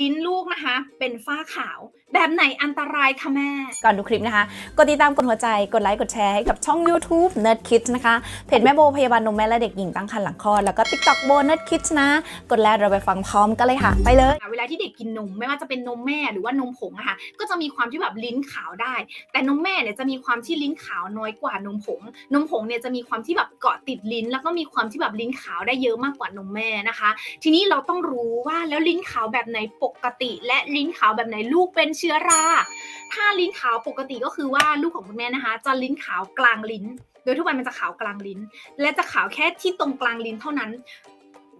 ลิ้น ลูกนะคะ เป็นฝ้าขาว แบบไหนอันตรายคะแม่ ก่อนดูคลิปนะคะ กดติดตามกดหัวใจกดไลค์กดแชร์ให้กับช่อง YouTube Nerd Kids นะคะ เพจแม่โบพยาบาลนมแม่และเด็กหญิงตั้งครรภ์หลังคลอดแล้วก็ TikTok โบ Nerd Kids นะ กดแล้วเราไปฟังพร้อมกันเลยค่ะ ไปเลย เวลาที่เด็กกินนมไม่ว่าจะเป็นนมแม่หรือว่านมผงอะค่ะก็จะมีความที่แบบลิ้นขาวได้ แต่นมแม่เนี่ยจะมีความที่ลิ้นขาวน้อยกว่านมผง นมผงเนี่ยจะมีความที่แบบเกาะติดลิ้น แล้วก็มีความที่แบบลิ้นขาวได้เยอะมากกว่านมแม่นะคะ ทีนี้เราต้องรู้ว่าแล้วลิ้นขาวแบบไหนปกติ และลิ้นขาวแบบไหนลูกเป็นเชื้อรา ถ้าลิ้นขาวปกติก็คือว่าลูกของคุณแม่นะคะ จะลิ้นขาวกลางลิ้น โดยทั่วไปมันจะขาวกลางลิ้น และจะขาวแค่ที่ตรงกลางลิ้นเท่านั้น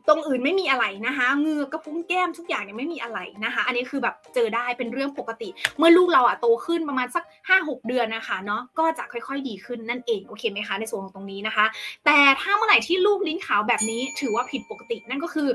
ตรงอื่นไม่มีอะไรนะคะเหงือกกระพุ้งแก้มทุกอย่างเนี่ยไม่มีอะไรนะคะ อันนี้คือแบบเจอได้เป็นเรื่องปกติ เมื่อลูกเราอะโตขึ้นประมาณสัก 5-6 เดือนนะคะเนาะก็จะค่อยๆดีขึ้นนั่นเองโอเคไหมคะในส่วนของตรงนี้นะคะ แต่ถ้าเมื่อไหร่ที่ลูกลิ้นขาวแบบนี้ถือว่าผิดปกตินั่นก็คือ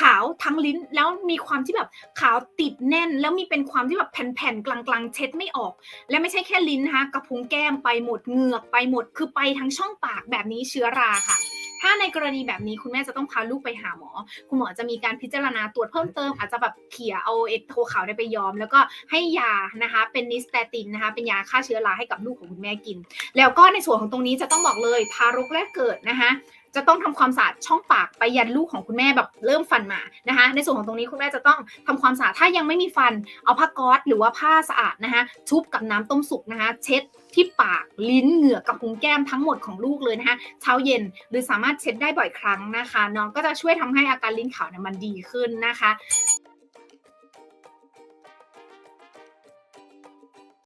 ขาวทั้งลิ้นแล้วมีความที่แบบขาวติดแน่น แล้วมีเป็นความที่แบบแผ่นๆกลางๆ เช็ดไม่ออก และไม่ใช่แค่ลิ้นนะคะกระพุ้งแก้มไปหมดเหงือกไปหมด คือไปทั้งช่องปากแบบนี้เชื้อราค่ะถ้าในกรณีแบบนี้คุณแม่จะต้องพาลูกไปหาหมอ คุณหมอจะมีการพิจารณาตรวจเพิ่มเติม อาจจะแบบเขี่ยเอาเอ็ดโทขาวเนี่ยไปย้อม แล้วก็ให้ยานะคะ เป็นนิสเตตินนะคะ เป็นยาฆ่าเชื้อราให้กับลูกของคุณแม่กิน แล้วก็ในส่วนของตรงนี้จะต้องบอกเลยทารกแรกเกิดนะคะ จะต้องทำความสะอาดช่องปากไปยันลูกของคุณแม่แบบเริ่มฟันมานะคะ ในส่วนของตรงนี้คุณแม่จะต้องทำความสะอาดถ้ายังไม่มีฟันเอาผ้าก๊อซหรือว่าผ้าสะอาดนะคะชุบกับน้ำต้มสุกนะคะเช็ดที่ปากลิ้นเหงือกกับพุงแก้มทั้งหมดของลูกเลยนะคะเช้าเย็นหรือสามารถเช็ดได้บ่อยครั้งนะคะน้องก็จะช่วยทำให้อาการลิ้นขาวเนี่ยมันดีขึ้นนะคะ